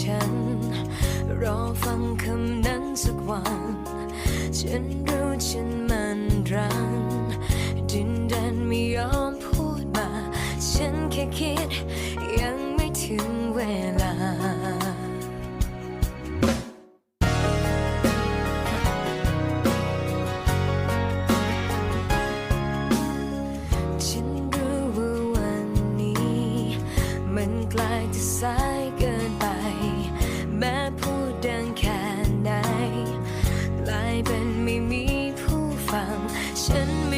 ฉัน รอฟังคำนั้นสักวัน ฉันรู้ฉันมันรังดินแดนไม่ยอมพูดมา ฉันแค่คิดยังไม่ถึงเวลา แม้พูดดังแค่ไหนกลายเป็นไม่มีผู้ฟัง ฉันไม่